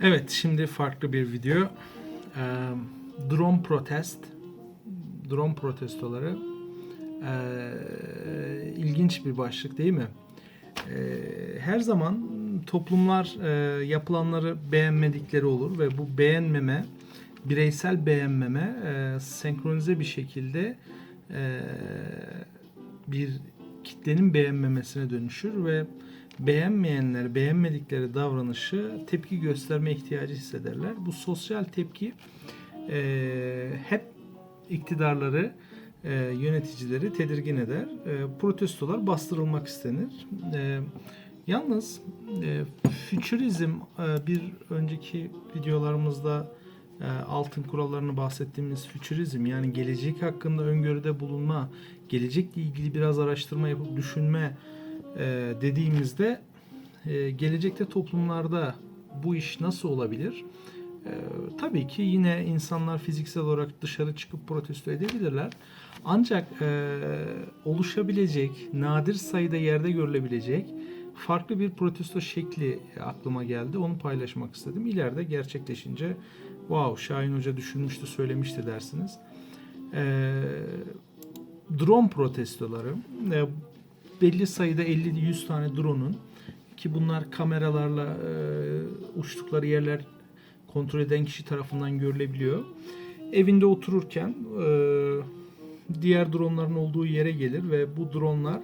Evet, şimdi farklı bir video. Ee, drone protest, drone protestoları ee, ilginç bir başlık değil mi? Ee, her zaman toplumlar e, yapılanları beğenmedikleri olur ve bu beğenmeme, bireysel beğenmeme e, senkronize bir şekilde e, bir kitlenin beğenmemesine dönüşür ve beğenmeyenler, beğenmedikleri davranışı tepki gösterme ihtiyacı hissederler. Bu sosyal tepki e, hep iktidarları, e, yöneticileri tedirgin eder. E, protestolar bastırılmak istenir. E, yalnız e, fütürizm e, bir önceki videolarımızda altın kurallarını bahsettiğimiz fütürizm yani gelecek hakkında öngörüde bulunma, gelecekle ilgili biraz araştırma yapıp düşünme e, dediğimizde e, gelecekte toplumlarda bu iş nasıl olabilir? E, tabii ki yine insanlar fiziksel olarak dışarı çıkıp protesto edebilirler. Ancak oluşabilecek, nadir sayıda yerde görülebilecek farklı bir protesto şekli aklıma geldi. Onu paylaşmak istedim. İleride gerçekleşince wow Şahin Hoca düşünmüştü, söylemişti dersiniz. E, drone protestoları e, belli sayıda 50-100 tane drone'un ki bunlar kameralarla e, uçtukları yerler kontrol eden kişi tarafından görülebiliyor. Evinde otururken e, diğer dronların olduğu yere gelir ve bu dronlar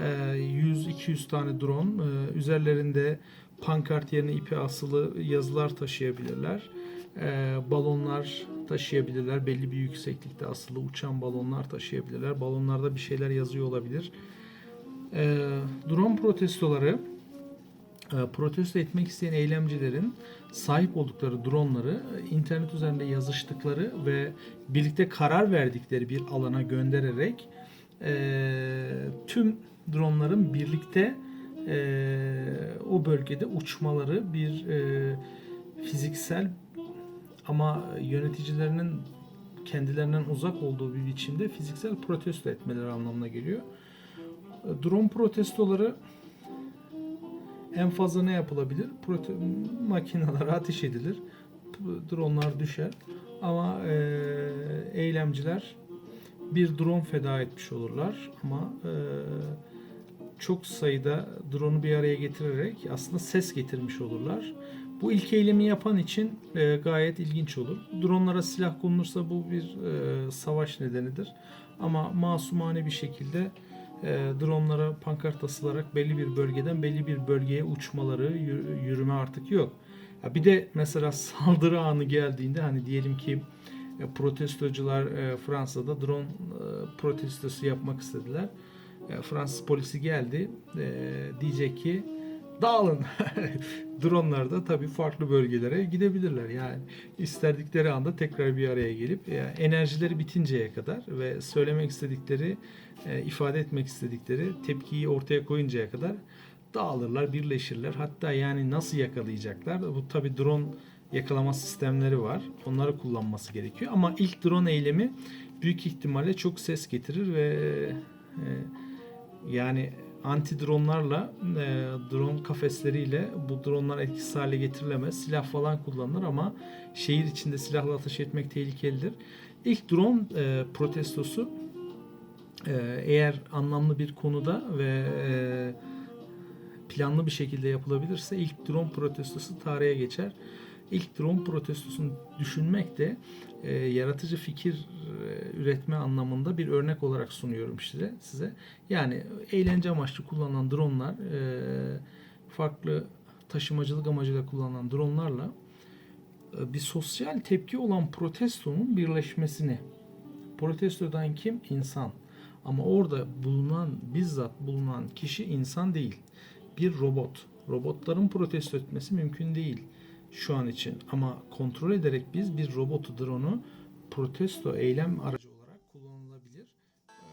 e, 100-200 tane drone e, üzerlerinde pankart yerine ipi asılı yazılar taşıyabilirler. E, balonlar taşıyabilirler. Belli bir yükseklikte asılı uçan balonlar taşıyabilirler. Balonlarda bir şeyler yazıyor olabilir. E, drone protestoları e, protesto etmek isteyen eylemcilerin sahip oldukları dronları internet üzerinde yazıştıkları ve birlikte karar verdikleri bir alana göndererek e, tüm dronların birlikte e, o bölgede uçmaları bir e, fiziksel ama yöneticilerinin kendilerinden uzak olduğu bir biçimde fiziksel protesto etmeleri anlamına geliyor. Drone protestoları en fazla ne yapılabilir? Prote makineler ateş edilir. Dronlar düşer. Ama e, eylemciler bir drone feda etmiş olurlar. Ama e, çok sayıda drone'u bir araya getirerek aslında ses getirmiş olurlar. Bu ilk eylemi yapan için e, gayet ilginç olur. Dronlara silah konulursa bu bir e, savaş nedenidir. Ama masumane bir şekilde e, dronlara pankart asılarak belli bir bölgeden belli bir bölgeye uçmaları, yürü- yürüme artık yok. Ya bir de mesela saldırı anı geldiğinde hani diyelim ki e, protestocular e, Fransa'da drone e, protestosu yapmak istediler. E, Fransız polisi geldi. E, diyecek ki dağılın. Dronlar da tabii farklı bölgelere gidebilirler. Yani istedikleri anda tekrar bir araya gelip e, enerjileri bitinceye kadar ve söylemek istedikleri, e, ifade etmek istedikleri tepkiyi ortaya koyuncaya kadar dağılırlar, birleşirler. Hatta yani nasıl yakalayacaklar? Bu tabii drone yakalama sistemleri var. Onları kullanması gerekiyor. Ama ilk drone eylemi büyük ihtimalle çok ses getirir ve e, yani anti dronlarla e, drone kafesleriyle bu dronlar etkisiz hale getirilemez. Silah falan kullanılır ama şehir içinde silahla ateş etmek tehlikelidir. İlk drone e, protestosu e, eğer anlamlı bir konuda ve e, planlı bir şekilde yapılabilirse ilk drone protestosu tarihe geçer. İlk drone protestosunu düşünmek de e, yaratıcı fikir e, üretme anlamında bir örnek olarak sunuyorum size. size. Yani eğlence amaçlı kullanılan dronlar e, farklı taşımacılık amacıyla kullanılan dronlarla e, bir sosyal tepki olan protestonun birleşmesini. Protesto eden kim? İnsan. Ama orada bulunan, bizzat bulunan kişi insan değil. Bir robot. Robotların protesto etmesi mümkün değil şu an için. Ama kontrol ederek biz bir robotu, drone'u protesto eylem aracı